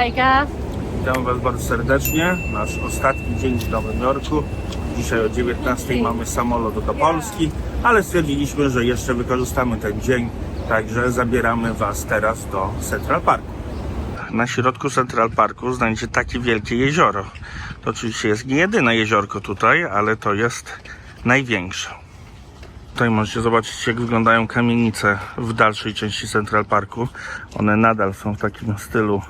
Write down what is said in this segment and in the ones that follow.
Hejka. Witam Was bardzo serdecznie. Nasz ostatni dzień w Nowym Jorku. Dzisiaj o 19 mamy samolot do Polski, ale stwierdziliśmy, że jeszcze wykorzystamy ten dzień, także zabieramy Was teraz do Central Parku. Na środku Central Parku znajdziecie takie wielkie jezioro. To oczywiście jest nie jedyne jeziorko tutaj, ale to jest największe. Tutaj możecie zobaczyć, jak wyglądają kamienice w dalszej części Central Parku. One nadal są w takim stylu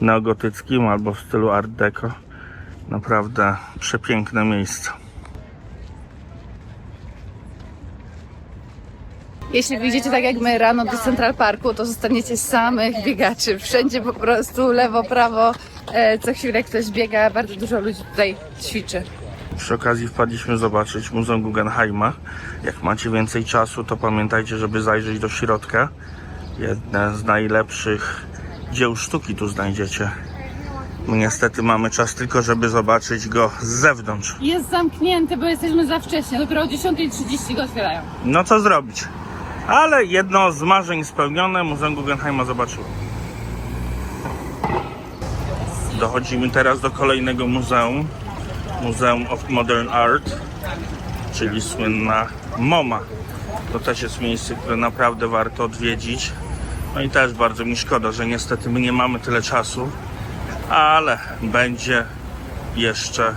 neogotyckim albo w stylu Art Deco. Naprawdę przepiękne miejsce. Jeśli wyjdziecie tak jak my rano do Central Parku, to zostaniecie samych biegaczy. Wszędzie po prostu lewo, prawo. E, co chwilę ktoś biega. Bardzo dużo ludzi tutaj ćwiczy. Przy okazji wpadliśmy zobaczyć Muzeum Guggenheima. Jak macie więcej czasu, to pamiętajcie, żeby zajrzeć do środka. Jedne z najlepszych dzieł sztuki tu znajdziecie. My niestety mamy czas tylko, żeby zobaczyć go z zewnątrz. Jest zamknięty, bo jesteśmy za wcześnie. Dopiero o 10.30 go otwierają. No co zrobić? Ale jedno z marzeń spełnione, Muzeum Guggenheima zobaczyło. Dochodzimy teraz do kolejnego muzeum. Muzeum of Modern Art, czyli słynna MoMA. To też jest miejsce, które naprawdę warto odwiedzić. No i też bardzo mi szkoda, że niestety my nie mamy tyle czasu, ale będzie jeszcze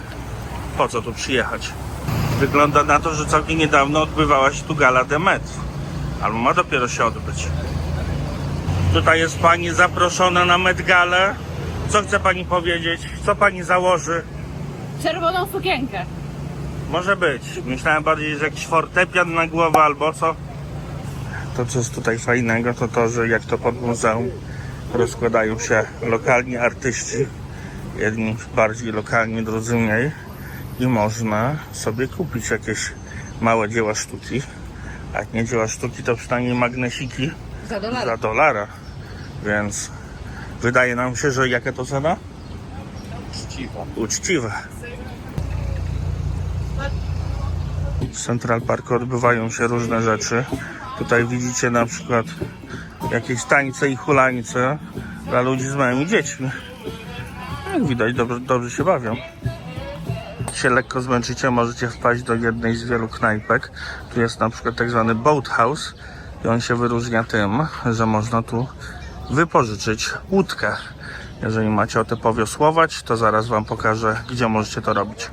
po co tu przyjechać. Wygląda na to, że całkiem niedawno odbywała się tu gala de Met. Albo ma dopiero się odbyć. Tutaj jest pani zaproszona na Met Galę. Co chce pani powiedzieć? Co pani założy? Czerwoną sukienkę. Może być. Myślałem bardziej, że jakiś fortepian na głowę albo co. To, co jest tutaj fajnego, to to, że jak to pod muzeum rozkładają się lokalni artyści. Jedni bardziej lokalni, drudzy mniej. I można sobie kupić jakieś małe dzieła sztuki. A jak nie dzieła sztuki, to przynajmniej magnesiki Za dolar. za dolara. Więc wydaje nam się, że jaka to cena? Uczciwe. W Central Parku odbywają się różne rzeczy. Tutaj widzicie na przykład jakieś tańce i hulańce dla ludzi z małymi dziećmi. Jak widać, dobrze, dobrze się bawią. Jak się lekko zmęczycie, możecie wpaść do jednej z wielu knajpek. Tu jest na przykład tak zwany boat house i on się wyróżnia tym, że można tu wypożyczyć łódkę. Jeżeli macie o to powiosłować, to zaraz Wam pokażę, gdzie możecie to robić.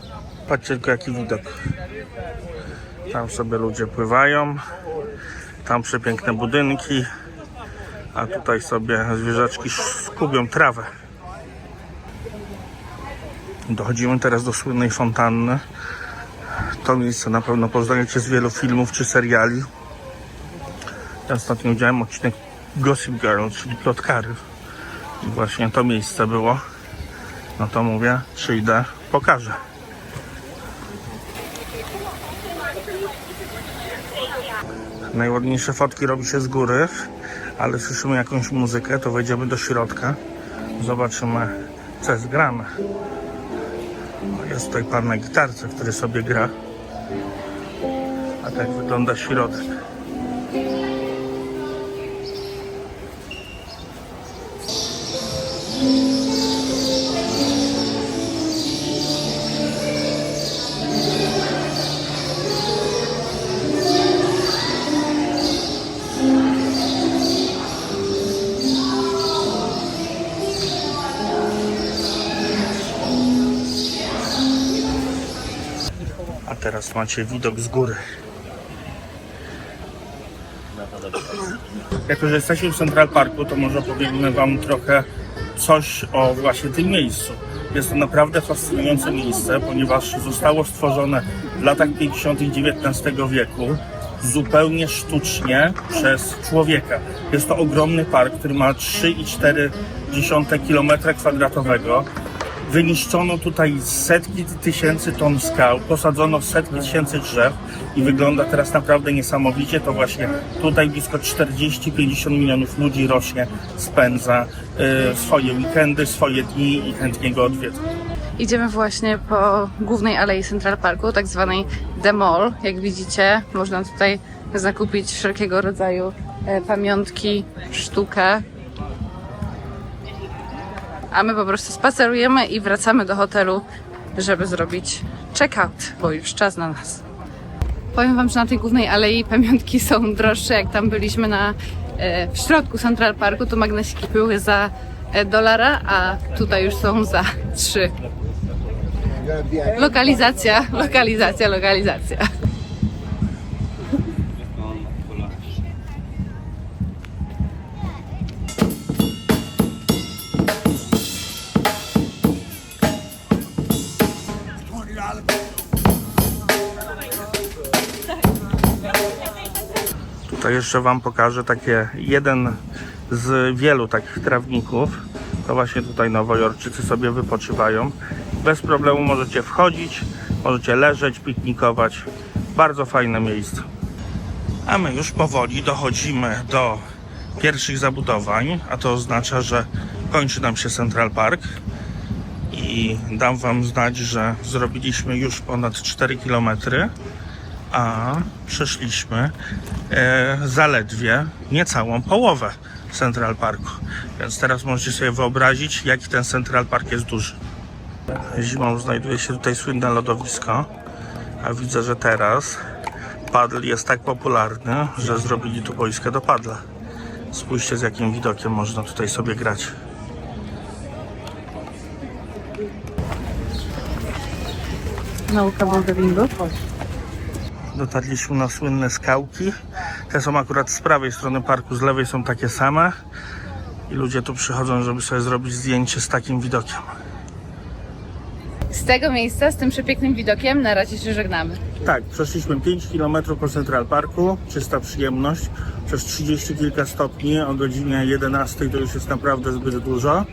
Patrzcie tylko jaki widok. Tam sobie ludzie pływają, tam przepiękne budynki, a tutaj sobie zwierzaczki skubią trawę. Dochodzimy teraz do słynnej fontanny. To miejsce na pewno poznajecie z wielu filmów czy seriali. Ja ostatnio widziałem odcinek Gossip Girl, czyli plotkary. Właśnie to miejsce było. No to mówię, przyjdę, pokażę. Najładniejsze fotki robi się z góry, ale słyszymy jakąś muzykę, to wejdziemy do środka. Zobaczymy, co jest grane. Jest tutaj pan na gitarce, który sobie gra. A tak wygląda środek. Teraz macie widok z góry. Jako, że jesteśmy w Central Parku, to może opowiemy Wam trochę coś o właśnie tym miejscu. Jest to naprawdę fascynujące miejsce, ponieważ zostało stworzone w latach 50. XIX wieku zupełnie sztucznie przez człowieka. Jest to ogromny park, który ma 3,4 km kwadratowego. Wyniszczono tutaj setki tysięcy ton skał, posadzono setki tysięcy drzew i wygląda teraz naprawdę niesamowicie. To właśnie tutaj blisko 40-50 milionów ludzi rocznie spędza y, swoje weekendy, swoje dni i chętnie go odwiedza. Idziemy właśnie po głównej alei Central Parku, tak zwanej The Mall. Jak widzicie, można tutaj zakupić wszelkiego rodzaju e, pamiątki, sztukę. A my po prostu spacerujemy i wracamy do hotelu, żeby zrobić check-out, bo już czas na nas. Powiem Wam, że na tej głównej alei pamiątki są droższe. Jak tam byliśmy na, e, w środku Central Parku, to magnesiki były za e, dolara, a tutaj już są za trzy. Lokalizacja, lokalizacja, lokalizacja. Jeszcze Wam pokażę takie jeden z wielu takich trawników. To właśnie tutaj Nowojorczycy sobie wypoczywają. Bez problemu możecie wchodzić, możecie leżeć, piknikować. Bardzo fajne miejsce. A my już powoli dochodzimy do pierwszych zabudowań, a to oznacza, że kończy nam się Central Park. I dam Wam znać, że zrobiliśmy już ponad 4 kilometry a przeszliśmy e, zaledwie niecałą połowę Central Parku. Więc teraz możecie sobie wyobrazić, jaki ten Central Park jest duży. Zimą znajduje się tutaj słynne lodowisko, a widzę, że teraz paddle jest tak popularny, że zrobili tu boiskę do paddla. Spójrzcie z jakim widokiem można tutaj sobie grać. Nauka boulderingu. Dotarliśmy na słynne skałki. Te są akurat z prawej strony parku, z lewej są takie same. I ludzie tu przychodzą, żeby sobie zrobić zdjęcie z takim widokiem. Z tego miejsca, z tym przepięknym widokiem, na razie się żegnamy. Tak, przeszliśmy 5 km po Central Parku, czysta przyjemność, przez 30 kilka stopni, o godzinie 11 to już jest naprawdę zbyt dużo.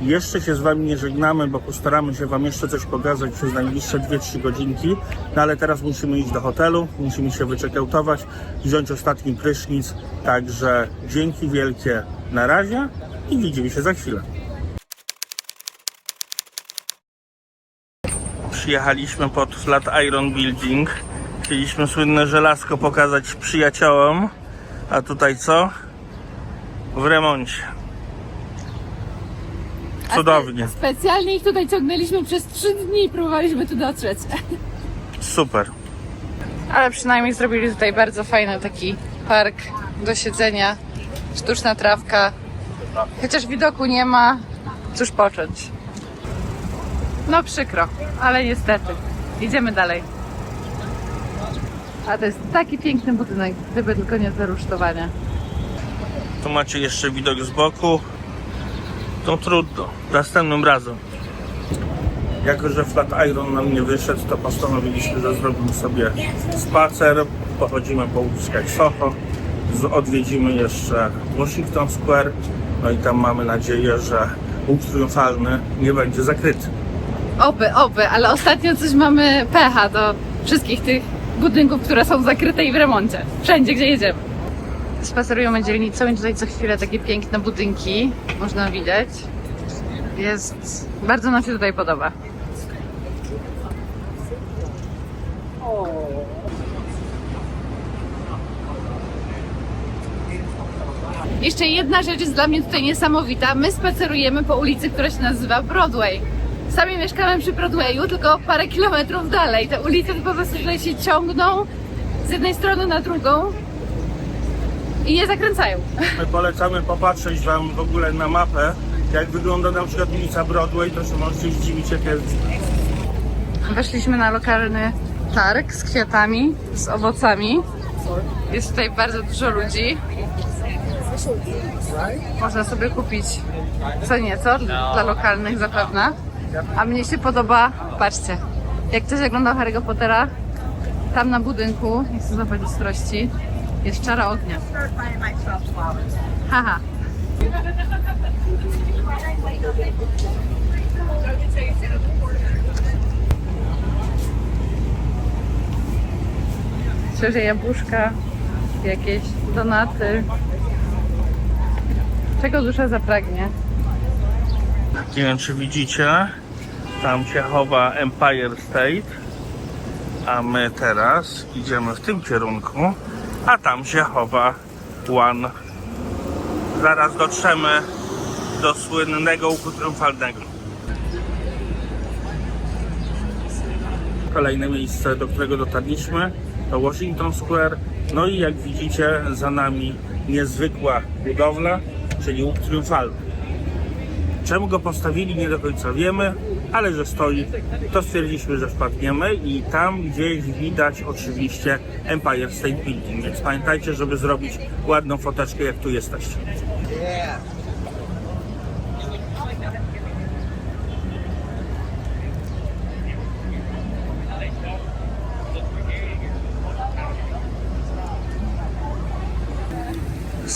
Jeszcze się z Wami nie żegnamy, bo postaramy się Wam jeszcze coś pokazać przez najbliższe 2-3 godzinki, no ale teraz musimy iść do hotelu, musimy się wyczekautować, wziąć ostatni prysznic, także dzięki wielkie na razie i widzimy się za chwilę. Przyjechaliśmy pod Flatiron Building. Chcieliśmy słynne żelazko pokazać przyjaciołom. A tutaj co? W remoncie. Cudownie. Specjalnie ich tutaj ciągnęliśmy przez trzy dni i próbowaliśmy tu dotrzeć. Super. Ale przynajmniej zrobili tutaj bardzo fajny taki park do siedzenia. Sztuczna trawka. Chociaż widoku nie ma, cóż począć. No przykro, ale niestety. Idziemy dalej. A to jest taki piękny budynek, gdyby tylko nie te rusztowania. Tu macie jeszcze widok z boku. To trudno. Następnym razem. Jako, że Flatiron nam nie wyszedł, to postanowiliśmy, że zrobimy sobie spacer. Pochodzimy po uliczkach Soho. Odwiedzimy jeszcze Washington Square. No i tam mamy nadzieję, że łuk triumfalny nie będzie zakryty. Oby, oby, ale ostatnio coś mamy pecha do wszystkich tych budynków, które są zakryte i w remoncie. Wszędzie, gdzie jedziemy. Spacerujemy dzielnicą i tutaj co chwilę takie piękne budynki można widać. Jest... Bardzo nam się tutaj podoba. Jeszcze jedna rzecz jest dla mnie tutaj niesamowita. My spacerujemy po ulicy, która się nazywa Broadway. Sami mieszkamy przy Broadwayu, tylko parę kilometrów dalej. Te ulice po prostu tutaj się ciągną z jednej strony na drugą i je zakręcają. My polecamy popatrzeć Wam w ogóle na mapę, jak wygląda na przykład ulica Broadway, to się możecie zdziwić, jak jest Weszliśmy na lokalny targ z kwiatami, z owocami. Jest tutaj bardzo dużo ludzi. Można sobie kupić co nieco dla lokalnych zapewne. A mnie się podoba, patrzcie, jak ktoś oglądał Harry'ego Pottera, tam na budynku, nie chcę złapać ostrości, jest czara ognia. Haha. Świeże jabłuszka, jakieś donaty. Czego dusza zapragnie? Nie wiem, czy widzicie, tam się chowa Empire State, a my teraz idziemy w tym kierunku, a tam się chowa One. Zaraz dotrzemy do słynnego łuku triumfalnego. Kolejne miejsce, do którego dotarliśmy, to Washington Square. No i jak widzicie, za nami niezwykła budowla, czyli łuk triumfalny. Czemu go postawili, nie do końca wiemy, ale że stoi, to stwierdziliśmy, że wpadniemy i tam gdzieś widać oczywiście Empire State Building, więc pamiętajcie, żeby zrobić ładną foteczkę, jak tu jesteście.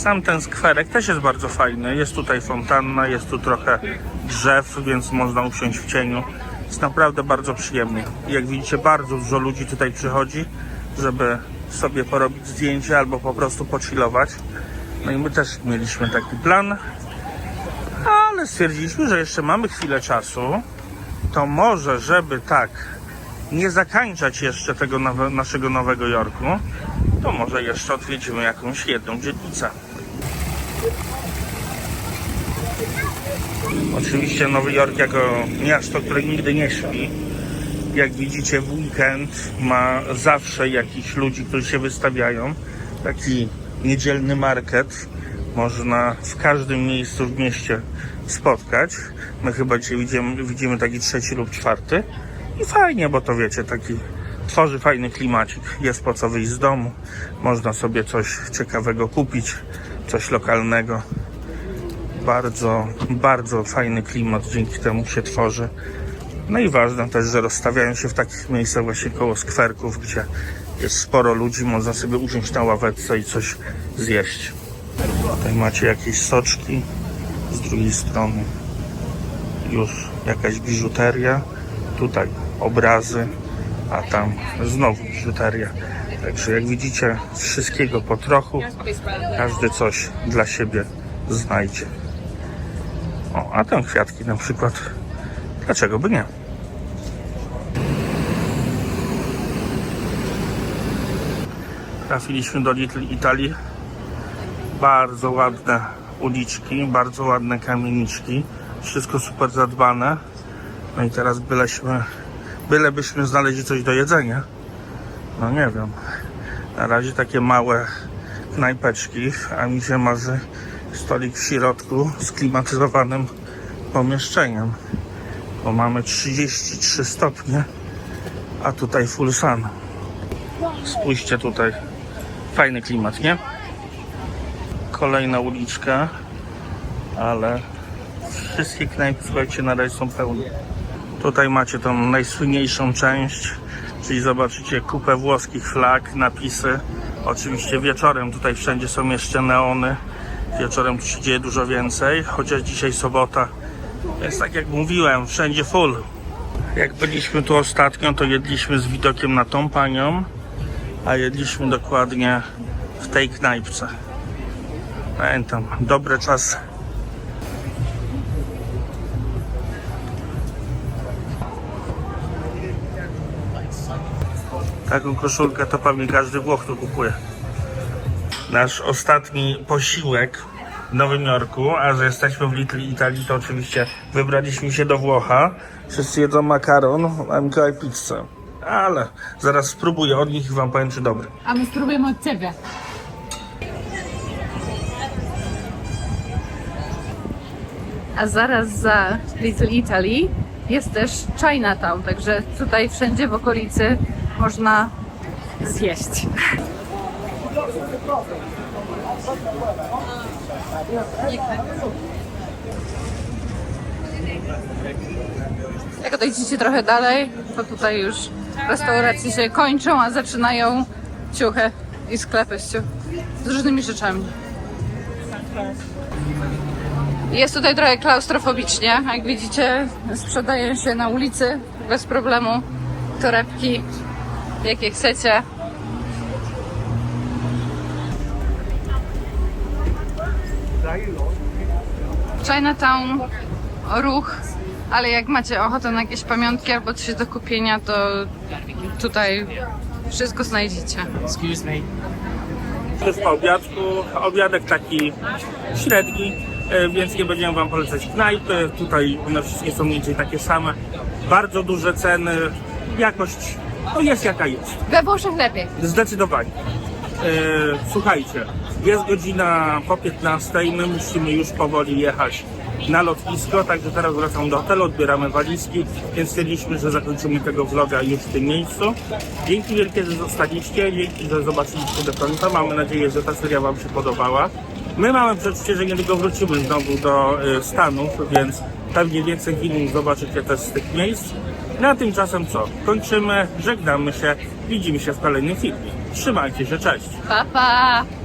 Sam ten skwerek też jest bardzo fajny. Jest tutaj fontanna, jest tu trochę drzew, więc można usiąść w cieniu. Jest naprawdę bardzo przyjemnie. Jak widzicie, bardzo dużo ludzi tutaj przychodzi, żeby sobie porobić zdjęcie albo po prostu pochillować. No i my też mieliśmy taki plan, ale stwierdziliśmy, że jeszcze mamy chwilę czasu. To może, żeby tak nie zakańczać jeszcze tego nowe, naszego Nowego Jorku, to może jeszcze odwiedzimy jakąś jedną dzielnicę. Oczywiście Nowy Jork jako miasto, które nigdy nie śpi. Jak widzicie w weekend ma zawsze jakichś ludzi, którzy się wystawiają. Taki niedzielny market można w każdym miejscu w mieście spotkać. My chyba dzisiaj widzimy, widzimy taki trzeci lub czwarty. I fajnie, bo to wiecie, taki tworzy fajny klimacik. Jest po co wyjść z domu. Można sobie coś ciekawego kupić, coś lokalnego. Bardzo, bardzo fajny klimat dzięki temu się tworzy. No i ważne też, że rozstawiają się w takich miejscach właśnie koło skwerków, gdzie jest sporo ludzi, można sobie usiąść na ławeczce i coś zjeść. Tutaj macie jakieś soczki, z drugiej strony już jakaś biżuteria, tutaj obrazy, a tam znowu biżuteria. Także jak widzicie, wszystkiego po trochu, każdy coś dla siebie znajdzie. A tam kwiatki na przykład, dlaczego by nie? Trafiliśmy do Little Italy. Bardzo ładne uliczki, bardzo ładne kamieniczki. Wszystko super zadbane. No i teraz byleśmy, bylebyśmy znaleźli coś do jedzenia. No nie wiem. Na razie takie małe knajpeczki, a mi się marzy stolik w środku z klimatyzowanym pomieszczeniem. Bo mamy 33 stopnie, a tutaj full sun. Spójrzcie tutaj. Fajny klimat, nie? Kolejna uliczka, ale wszystkie knajpy, słuchajcie, na razie są pełne. Tutaj macie tą najsłynniejszą część, czyli zobaczycie kupę włoskich flag, napisy. Oczywiście wieczorem tutaj wszędzie są jeszcze neony. Wieczorem tu się dzieje dużo więcej, chociaż dzisiaj sobota. Więc tak jak mówiłem, wszędzie full. Jak byliśmy tu ostatnio, to jedliśmy z widokiem na tą panią, a jedliśmy dokładnie w tej knajpce. Pamiętam, dobre czasy. Taką koszulkę to pewnie każdy Włoch tu kupuje. Nasz ostatni posiłek Nowym Jorku, a że jesteśmy w Little Italii, to oczywiście wybraliśmy się do Włocha. Wszyscy jedzą makaron, a Mikołaj pizzę. Ale zaraz spróbuję od nich i wam powiem, czy dobry. A my spróbujemy od ciebie. A zaraz za Little Italy jest też Chinatown, także tutaj wszędzie w okolicy można zjeść. Jak odejdziecie trochę dalej, to tutaj już restauracje się kończą, a zaczynają ciuchy i sklepy z, ciuch- z różnymi rzeczami. Jest tutaj trochę klaustrofobicznie. Jak widzicie, sprzedają się na ulicy bez problemu torebki, jakie chcecie. Chinatown, ruch, ale jak macie ochotę na jakieś pamiątki albo coś do kupienia, to tutaj wszystko znajdziecie. Excuse me. To jest po obiadku, obiadek taki średni, e, więc nie będziemy Wam polecać knajpy. Tutaj one wszystkie są mniej więcej takie same. Bardzo duże ceny, jakość no jest jaka jest. We Włoszech lepiej. Zdecydowanie. E, słuchajcie, jest godzina po 15, my musimy już powoli jechać na lotnisko, także teraz wracam do hotelu, odbieramy walizki, więc stwierdziliśmy, że zakończymy tego vloga już w tym miejscu. Dzięki wielkie, że zostaliście, dzięki, że zobaczyliście do końca. Mamy nadzieję, że ta seria Wam się podobała. My mamy przeczucie, że niedługo wrócimy znowu do e, Stanów, więc pewnie więcej filmów zobaczycie też z tych miejsc. No a tymczasem co? Kończymy, żegnamy się, widzimy się w kolejnym filmie. Trzymajcie się, cześć! Pa, pa!